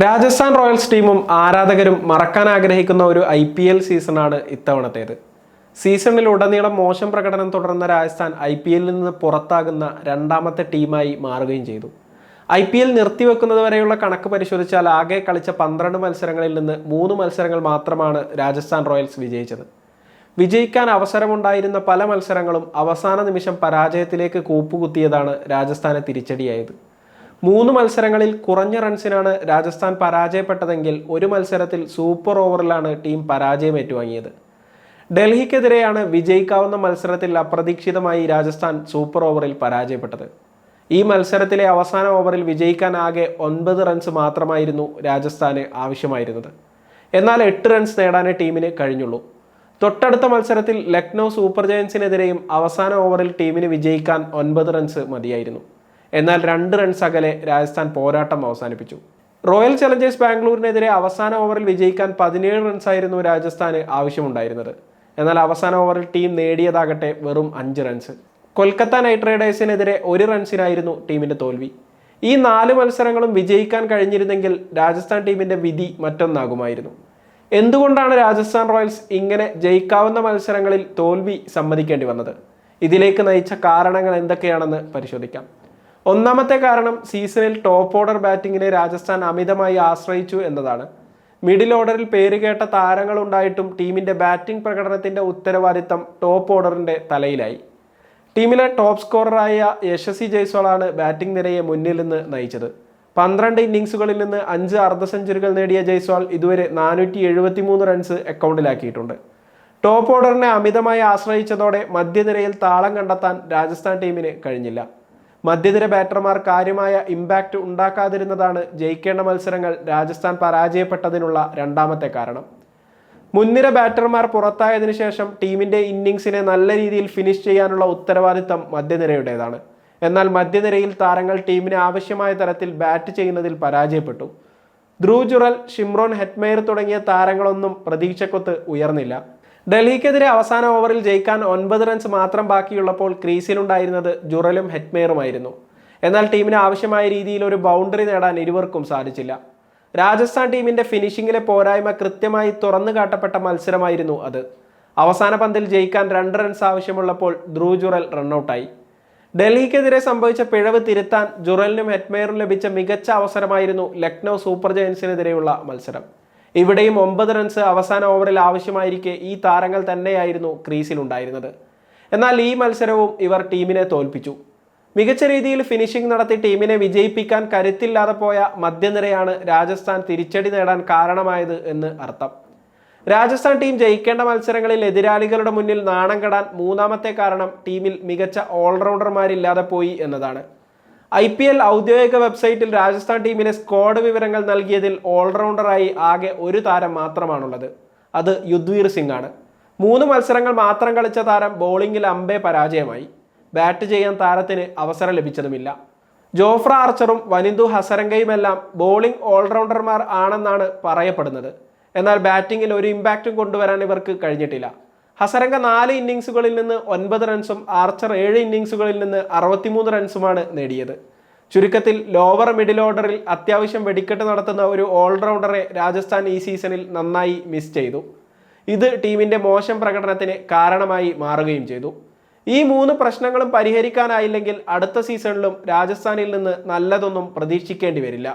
Rajasthan Royals ടീമും ആരാധകരും മറക്കാൻ ആഗ്രഹിക്കുന്ന ഒരു ഐ പി എൽ സീസണാണ് ഇത്തവണത്തേത്. സീസണിലുടനീളം മോശം പ്രകടനം തുടർന്ന രാജസ്ഥാൻ ഐ പി എല്ലിൽ നിന്ന് പുറത്താകുന്ന രണ്ടാമത്തെ ടീമായി മാറുകയും ചെയ്തു. ഐ പി എൽ നിർത്തിവെക്കുന്നത് വരെയുള്ള കണക്ക് പരിശോധിച്ചാൽ ആകെ കളിച്ച പന്ത്രണ്ട് മത്സരങ്ങളിൽ നിന്ന് മൂന്ന് മത്സരങ്ങൾ മാത്രമാണ് രാജസ്ഥാൻ റോയൽസ് വിജയിച്ചത്. വിജയിക്കാൻ അവസരമുണ്ടായിരുന്ന പല മത്സരങ്ങളും അവസാന നിമിഷം പരാജയത്തിലേക്ക് കൂപ്പുകുത്തിയതാണ് രാജസ്ഥാനെ തിരിച്ചടിയായത്. മൂന്ന് മത്സരങ്ങളിൽ കുറഞ്ഞ റൺസിനാണ് രാജസ്ഥാൻ പരാജയപ്പെട്ടതെങ്കിൽ ഒരു മത്സരത്തിൽ സൂപ്പർ ഓവറിലാണ് ടീം പരാജയം ഏറ്റുവാങ്ങിയത്. ഡൽഹിക്കെതിരെയാണ് വിജയിക്കാവുന്ന മത്സരത്തിൽ അപ്രതീക്ഷിതമായി രാജസ്ഥാൻ സൂപ്പർ ഓവറിൽ പരാജയപ്പെട്ടത്. ഈ മത്സരത്തിലെ അവസാന ഓവറിൽ വിജയിക്കാൻ ആകെ ഒൻപത് റൺസ് മാത്രമായിരുന്നു രാജസ്ഥാന് ആവശ്യമായിരുന്നത്. എന്നാൽ എട്ട് റൺസ് നേടാനേ ടീമിന് കഴിഞ്ഞുള്ളൂ. തൊട്ടടുത്ത മത്സരത്തിൽ ലക്നൗ സൂപ്പർ ജയൻസിനെതിരെയും അവസാന ഓവറിൽ ടീമിന് വിജയിക്കാൻ ഒൻപത് റൺസ് മതിയായിരുന്നു. എന്നാൽ രണ്ട് റൺസ് അകലെ രാജസ്ഥാൻ പോരാട്ടം അവസാനിപ്പിച്ചു. റോയൽ ചലഞ്ചേഴ്സ് ബാംഗ്ലൂരിനെതിരെ അവസാന ഓവറിൽ വിജയിക്കാൻ പതിനേഴ് റൺസായിരുന്നു രാജസ്ഥാന് ആവശ്യമുണ്ടായിരുന്നത്. എന്നാൽ അവസാന ഓവറിൽ ടീം നേടിയതാകട്ടെ വെറും അഞ്ച് റൺസ് കൊൽക്കത്ത നൈറ്റ് റൈഡേഴ്സിനെതിരെ ഒരു റൺസിനായിരുന്നു ടീമിന്റെ തോൽവി. ഈ നാല് മത്സരങ്ങളും വിജയിക്കാൻ കഴിഞ്ഞിരുന്നെങ്കിൽ രാജസ്ഥാൻ ടീമിന്റെ വിധി മറ്റൊന്നാകുമായിരുന്നു. എന്തുകൊണ്ടാണ് രാജസ്ഥാൻ റോയൽസ് ഇങ്ങനെ ജയിക്കാവുന്ന മത്സരങ്ങളിൽ തോൽവി സമ്മതിക്കേണ്ടി വന്നത്? ഇതിലേക്ക് നയിച്ച കാരണങ്ങൾ എന്തൊക്കെയാണെന്ന് പരിശോധിക്കാം. ഒന്നാമത്തെ കാരണം സീസണിൽ ടോപ്പ് ഓർഡർ ബാറ്റിങ്ങിനെ രാജസ്ഥാൻ അമിതമായി ആശ്രയിച്ചു എന്നതാണ്. മിഡിൽ ഓർഡറിൽ പേരുകേട്ട താരങ്ങളുണ്ടായിട്ടും ടീമിന്റെ ബാറ്റിംഗ് പ്രകടനത്തിന്റെ ഉത്തരവാദിത്തം ടോപ്പ് ഓർഡറിന്റെ തലയിലായി. ടീമിലെ ടോപ്പ് സ്കോററായ യശസ്വി ജയ്സ്വാളാണ് ബാറ്റിംഗ് നിരയെ മുന്നിൽ നിന്ന് നയിച്ചത്. പന്ത്രണ്ട് ഇന്നിങ്സുകളിൽ നിന്ന് അഞ്ച് അർദ്ധ സെഞ്ചുറികൾ നേടിയ ജയ്സ്വാൾ ഇതുവരെ നാനൂറ്റി എഴുപത്തി മൂന്ന് റൺസ് അക്കൗണ്ടിലാക്കിയിട്ടുണ്ട് ടോപ്പ് ഓർഡറിനെ അമിതമായി ആശ്രയിച്ചതോടെ മധ്യനിരയിൽ താളം കണ്ടെത്താൻ രാജസ്ഥാൻ ടീമിന് കഴിഞ്ഞില്ല. മധ്യനിര ബാറ്റർമാർ കാര്യമായ ഇമ്പാക്റ്റ് ഉണ്ടാക്കാതിരുന്നതാണ് ജയിക്കേണ്ട മത്സരങ്ങൾ രാജസ്ഥാൻ പരാജയപ്പെട്ടതിനുള്ള രണ്ടാമത്തെ കാരണം. മുൻനിര ബാറ്റർമാർ പുറത്തായതിനു ശേഷം ടീമിന്റെ ഇന്നിങ്സിനെ നല്ല രീതിയിൽ ഫിനിഷ് ചെയ്യാനുള്ള ഉത്തരവാദിത്തം മധ്യനിരയുടേതാണ്. എന്നാൽ മധ്യനിരയിൽ താരങ്ങൾ ടീമിന് ആവശ്യമായ തരത്തിൽ ബാറ്റ് ചെയ്യുന്നതിൽ പരാജയപ്പെട്ടു. ധ്രുവ് ജുറൽ ഷിംറോൺ ഹെറ്റ്മെയർ തുടങ്ങിയ താരങ്ങളൊന്നും പ്രതീക്ഷക്കൊത്ത് ഉയർന്നില്ല. ഡൽഹിക്കെതിരെ അവസാന ഓവറിൽ ജയിക്കാൻ ഒൻപത് റൺസ് മാത്രം ബാക്കിയുള്ളപ്പോൾ ക്രീസിലുണ്ടായിരുന്നത് ജുറലും ഹെറ്റ്മെയറുമായിരുന്നു. എന്നാൽ ടീമിന് ആവശ്യമായ രീതിയിൽ ഒരു ബൗണ്ടറി നേടാൻ ഇരുവർക്കും സാധിച്ചില്ല. രാജസ്ഥാൻ ടീമിന്റെ ഫിനിഷിംഗിലെ പോരായ്മ കൃത്യമായി തുറന്നു കാട്ടപ്പെട്ട മത്സരമായിരുന്നു അത്. അവസാന പന്തിൽ ജയിക്കാൻ രണ്ട് റൺസ് ആവശ്യമുള്ളപ്പോൾ ധ്രുവ് ജുറൽ റണ്ണൌട്ടായി. ഡൽഹിക്കെതിരെ സംഭവിച്ച പിഴവ് തിരുത്താൻ ജുറലിനും ഹെറ്റ്മെയറും ലഭിച്ച മികച്ച അവസരമായിരുന്നു ലക്നൗ സൂപ്പർ ജയൻസിനെതിരെയുള്ള മത്സരം. ഇവിടെയും ഒമ്പത് റൺസ് അവസാന ഓവറിൽ ആവശ്യമായിരിക്കെ ഈ താരങ്ങൾ തന്നെയായിരുന്നു ക്രീസിലുണ്ടായിരുന്നത് എന്നാൽ ഈ മത്സരവും ഇവർ ടീമിനെ തോൽപ്പിച്ചു. മികച്ച രീതിയിൽ ഫിനിഷിംഗ് നടത്തി ടീമിനെ വിജയിപ്പിക്കാൻ കരുത്തില്ലാതെ പോയ മധ്യനിരയാണ് രാജസ്ഥാൻ തിരിച്ചടി നേടാൻ കാരണമായത് എന്ന് അർത്ഥം. രാജസ്ഥാൻ ടീം ജയിക്കേണ്ട മത്സരങ്ങളിൽ എതിരാളികളുടെ മുന്നിൽ നാണം കെടാൻ മൂന്നാമത്തെ കാരണം ടീമിൽ മികച്ച ഓൾറൗണ്ടർമാരില്ലാതെ പോയി എന്നതാണ്. ഐ പി എൽ ഔദ്യോഗിക വെബ്സൈറ്റിൽ രാജസ്ഥാൻ ടീമിലെ സ്ക്വാഡ് വിവരങ്ങൾ നൽകിയതിൽ ഓൾറൗണ്ടറായി ആകെ ഒരു താരം മാത്രമാണുള്ളത്. അത് യുദ്വീർ സിംഗ് ആണ് മൂന്ന് മത്സരങ്ങൾ മാത്രം കളിച്ച താരം ബോളിംഗിൽ അമ്പേ പരാജയമായി. ബാറ്റ് ചെയ്യാൻ താരത്തിന് അവസരം ലഭിച്ചതുമില്ല. ജോഫ്ര ആർച്ചറും വനിന്ദു ഹസരംഗയുമെല്ലാം ബോളിംഗ് ഓൾറൗണ്ടർമാർ ആണെന്നാണ് പറയപ്പെടുന്നത്. എന്നാൽ ബാറ്റിങ്ങിൽ ഒരു ഇമ്പാക്റ്റും കൊണ്ടുവരാൻ ഇവർക്ക് കഴിഞ്ഞിട്ടില്ല. ഹസരംഗ നാല് ഇന്നിങ്സുകളിൽ നിന്ന് ഒൻപത് റൺസും ആർച്ചർ ഏഴ് ഇന്നിങ്സുകളിൽ നിന്ന് അറുപത്തിമൂന്ന് റൺസുമാണ് നേടിയത്. ചുരുക്കത്തിൽ ലോവർ മിഡിൽ ഓർഡറിൽ അത്യാവശ്യം വെടിക്കെട്ട് നടത്തുന്ന ഒരു ഓൾറൗണ്ടറെ രാജസ്ഥാൻ ഈ സീസണിൽ നന്നായി മിസ് ചെയ്തു. ഇത് ടീമിന്റെ മോശം പ്രകടനത്തിന് കാരണമായി മാറുകയും ചെയ്തു. ഈ മൂന്ന് പ്രശ്നങ്ങളും പരിഹരിക്കാനായില്ലെങ്കിൽ അടുത്ത സീസണിലും രാജസ്ഥാനിൽ നിന്ന് നല്ലതൊന്നും പ്രതീക്ഷിക്കേണ്ടി വരില്ല.